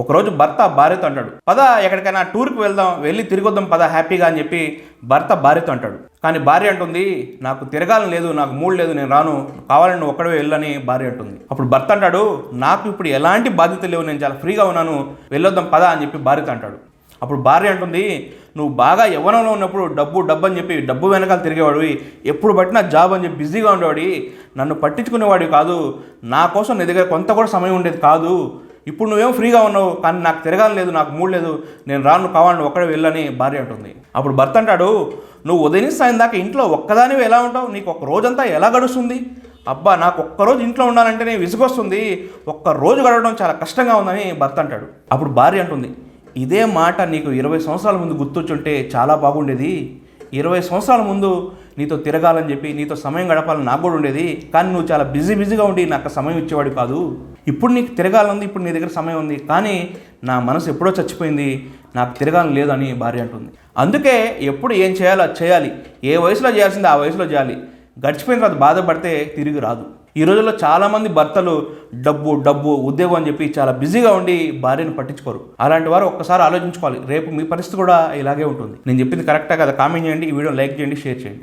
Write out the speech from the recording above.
ఒకరోజు భర్త భార్యతో అంటాడు పద ఎక్కడికైనా టూర్కి వెళ్దాం వెళ్ళి తిరిగొద్దాం పద హ్యాపీగా అని చెప్పి భర్త భార్యతో అంటాడు. కానీ భార్య అంటుంది నాకు తిరగాలని లేదు నాకు మూడు లేదు నేను రాను కావాలని నువ్వు ఒక్కడే వెళ్ళని భార్య అంటుంది. అప్పుడు భర్త అంటాడు నాకు ఇప్పుడు ఎలాంటి బాధ్యత లేవు నేను చాలా ఫ్రీగా ఉన్నాను వెళ్ళొద్దాం పద అని చెప్పి భార్యతో అంటాడు. అప్పుడు భార్య అంటుంది నువ్వు బాగా యవ్వనంలో ఉన్నప్పుడు డబ్బు డబ్బు అని చెప్పి డబ్బు వెనకాల తిరిగేవాడివి ఎప్పుడు పట్టినా జాబ్ అని చెప్పి బిజీగా ఉండేవాడి నన్ను పట్టించుకునేవాడివి కాదు నా కోసం నీ దగ్గర కొంత కూడా సమయం ఉండేది కాదు ఇప్పుడు నువ్వేం ఫ్రీగా ఉన్నావు కానీ నాకు తిరగాలి లేదు నాకు మూడు లేదు నేను రాను కావాలని ఒక్కడే వెళ్ళని భార్య అంటుంది. అప్పుడు భర్త అంటాడు నువ్వు ఉదయం సాయం దాకా ఇంట్లో ఒక్కదానివి ఎలా ఉంటావు? నీకు ఒక రోజంతా ఎలా గడుస్తుంది? అబ్బా నాకు ఒక్కరోజు ఇంట్లో ఉండాలంటేనే విసుగొస్తుంది. ఒక్క రోజు గడవడం చాలా కష్టంగా ఉందని భర్త అంటాడు. అప్పుడు భార్య అంటుంది ఇదే మాట నీకు ఇరవై సంవత్సరాల ముందు గుర్తొచ్చుంటే చాలా బాగుండేది. ఇరవై సంవత్సరాల ముందు నీతో తిరగాలని చెప్పి నీతో సమయం గడపాలని నాకు కూడా ఉండేది. కానీ నువ్వు చాలా బిజీ బిజీగా ఉండి నాకు సమయం ఇచ్చేవాడు కాదు. ఇప్పుడు నీకు తిరగాలని ఇప్పుడు నీ దగ్గర సమయం ఉంది. కానీ నా మనసు ఎప్పుడో చచ్చిపోయింది. నాకు తిరగాలని లేదు అని భార్య అంటుంది. అందుకే ఎప్పుడు ఏం చేయాలో చేయాలి. ఏ వయసులో చేయాల్సిందో ఆ వయసులో చేయాలి. గడిచిపోయిన తర్వాత బాధపడితే తిరిగి రాదు. ఈ రోజుల్లో చాలామంది భర్తలు డబ్బు డబ్బు ఉద్యోగం అని చెప్పి చాలా బిజీగా ఉండి భార్యను పట్టించుకోరు. అలాంటి వారు ఒక్కసారి ఆలోచించుకోవాలి. రేపు మీ పరిస్థితి కూడా ఇలాగే ఉంటుంది. నేను చెప్పింది కరెక్టా కదా? కామెంట్ చేయండి. ఈ వీడియో లైక్ చేయండి షేర్ చేయండి.